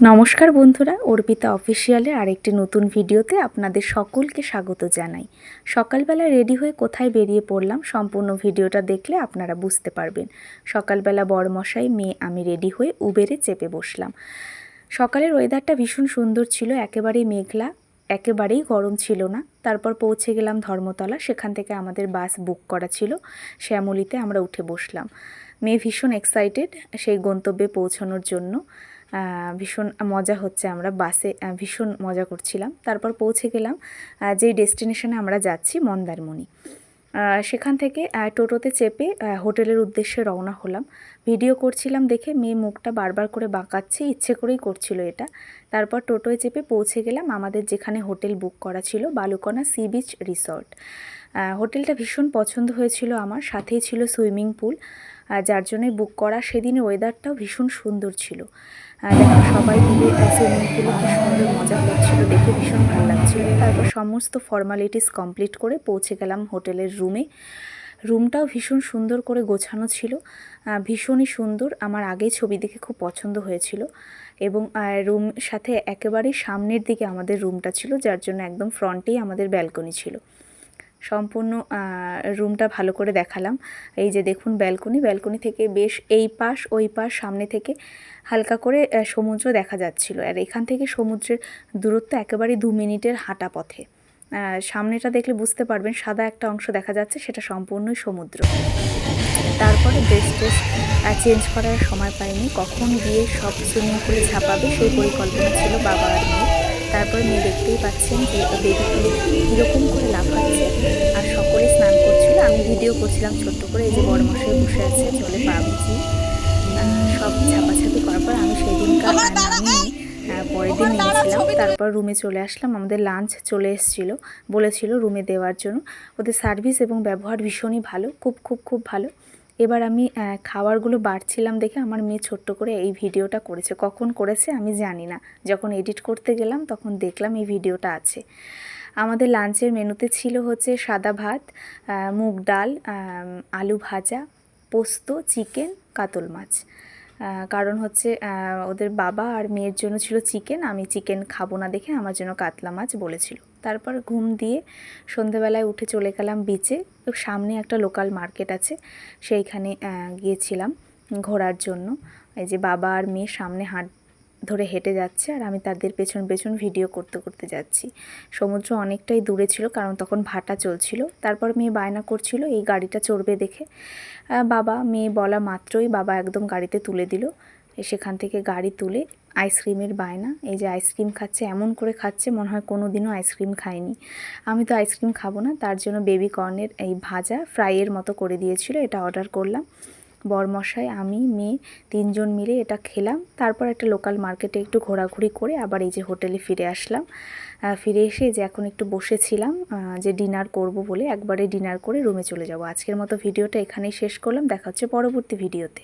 নমস্কার বন্ধুরা, অর্পিতা অফিসিয়ালের আরেকটি নতুন ভিডিওতে আপনাদের সকলকে স্বাগত জানাই। সকালবেলা রেডি হয়ে কোথায় বেরিয়ে পড়লাম সম্পূর্ণ ভিডিওটা দেখলে আপনারা বুঝতে পারবেন। সকালবেলা বড়মশাই মেয়ে, আমি রেডি হয়ে উবেরে চেপে বসলাম। সকালের ওয়েদারটা ভীষণ সুন্দর ছিল, একেবারেই মেঘলা, একেবারেই গরম ছিল না। তারপর পৌঁছে গেলাম ধর্মতলা, সেখান থেকে আমাদের বাস বুক করা ছিল, শ্যামলিতে আমরা উঠে বসলাম। মেয়ে ভীষণ এক্সাইটেড সেই গন্তব্যে পৌঁছানোর জন্য। ভীষণ মজা হচ্ছে আমরা বাসে ভীষণ মজা করছিলাম। তারপর পৌঁছে গেলাম যেই ডেস্টিনেশনে আমরা যাচ্ছি, মন্দারমণি। সেখান থেকে টোটোতে চেপে হোটেলের উদ্দেশ্যে রওনা হলাম। ভিডিও করছিলাম দেখে মেয়ে মুখটা বারবার করে বাঁকাচ্ছে, ইচ্ছে করেই করছিল এটা। তারপর টোটোয় চেপে পৌঁছে গেলাম আমাদের যেখানে হোটেল বুক করা ছিল, বালুকণা সি বিচ রিসর্ট। হোটেলটা ভীষণ পছন্দ হয়েছিল আমার। সাথেই ছিল সুইমিং পুল যার জন্যই বুক করা। সেদিনের ওয়েদারটাও ভীষণ সুন্দর ছিল। সবাই মিলে সুইমিং পুলে কি সুন্দর মজা করছিল। দেখে ভীষণ ভালো লাগছিল। তারপর সমস্ত ফর্মালিটিস কমপ্লিট করে পৌঁছে গেলাম হোটেলের রুমে রুমটাও ভীষণ সুন্দর করে গোছানো ছিল। ভীষণই সুন্দর। আমার আগে ছবি দেখে খুব পছন্দ হয়েছিল। এবং রুম সাথে একেবারেই সামনের দিকে আমাদের রুমটা ছিল, যার জন্য একদম ফ্রন্টেই আমাদের ব্যালকনি ছিল। সম্পূর্ণ রুমটা ভালো করে দেখালাম। এই যে দেখুন ব্যালকনি ব্যালকনি থেকে বেশ এই পাশ, ওই পাশ, সামনে থেকে হালকা করে সমুদ্র দেখা যাচ্ছিল। আর এখান থেকে সমুদ্রের দূরত্ব একেবারে দু মিনিটের হাঁটা পথে। সামনেটা দেখলে বুঝতে পারবেন সাদা একটা অংশ দেখা যাচ্ছে, সেটা সম্পূর্ণই সমুদ্র। তারপরে ড্রেস ট্রেস চেঞ্জ করার সময় পাইনি। কখন গিয়ে সব সুইমিং পুলে ঝাঁপাবে সেই পরিকল্পনা ছিল বাবা আর মেয়ে তারপরে মেয়ে দেখতেই পাচ্ছেন যে বেবি পুলে কীরকম করে লাফাচ্ছে। আর সকলে স্নান করছিল, আমি ভিডিও করছিলাম ছোট্ট করে, এই যে বড় মশাই বসে আছে, চলে পা ভিজিয়ে সব ছাপাছাপি করার পর আমি সেই দিনকার পরের দিন নিয়েছিলাম তারপর রুমে চলে আসলাম, আমাদের লাঞ্চ চলে এসেছিল, বলেছিল রুমে দেওয়ার জন্য। ওদের সার্ভিস এবং ব্যবহার ভীষণই ভালো, খুব খুব খুব ভালো। এবার আমি খাবারগুলো বাড়ছিলাম দেখে আমার মেয়ে ছোট্ট করে এই ভিডিওটা করেছে। কখন করেছে আমি জানি না। যখন এডিট করতে গেলাম তখন দেখলাম এই ভিডিওটা আছে। আমাদের লাঞ্চের মেনুতে ছিল হচ্ছে সাদা ভাত মুগ ডাল আলু ভাজা, পোস্ত, চিকেন, কাতল মাছ। কারণ হচ্ছে ওদের বাবা আর মেয়ের জন্য ছিল চিকেন, আমি চিকেন খাব না দেখে আমার জন্য কাতলা মাছ বলেছিল। তারপর ঘুম দিয়ে সন্ধেবেলায় উঠে চলে গেলাম বিচে সামনে একটা লোকাল মার্কেট আছে, সেইখানে গিয়েছিলাম ঘোরার জন্য। এই যে বাবা আর মেয়ে সামনে হাঁট ধরে হেঁটে যাচ্ছে আর আমি তাদের পেছন পেছন ভিডিও করতে করতে যাচ্ছি। সমুদ্র অনেকটাই দূরে ছিল কারণ তখন ভাটা চলছিল। তারপর মেয়ে বায়না করছিল, এই গাড়িটা চড়বে দেখে। বাবা, মেয়ে বলা মাত্রই বাবা একদম গাড়িতে তুলে দিল। সেখান থেকে গাড়ি তুলে আইসক্রিমের বায়না, এই যে আইসক্রিম খাচ্ছে, এমন করে খাচ্ছে মনে হয় কোনো দিনও আইসক্রিম খায়নি। আমি তো আইসক্রিম খাব না, তার জন্য বেবি কর্নের এই ভাজা ফ্রাইয়ের মতো করে দিয়েছিল, এটা অর্ডার করলাম। বরমশাই, আমি, মেয়ে, তিনজন মিলে এটা খেলাম, তারপর একটা লোকাল মার্কেটে একটু ঘোরাঘুরি করে আবার এই যে হোটেলে ফিরে আসলাম। ফিরে এসে যে এখন একটু বসেছিলাম যে ডিনার করব বলে একবারে ডিনার করে রুমে চলে যাব। আজকের মতো ভিডিওটা এখানেই শেষ করলাম, দেখা হচ্ছে পরবর্তী ভিডিওতে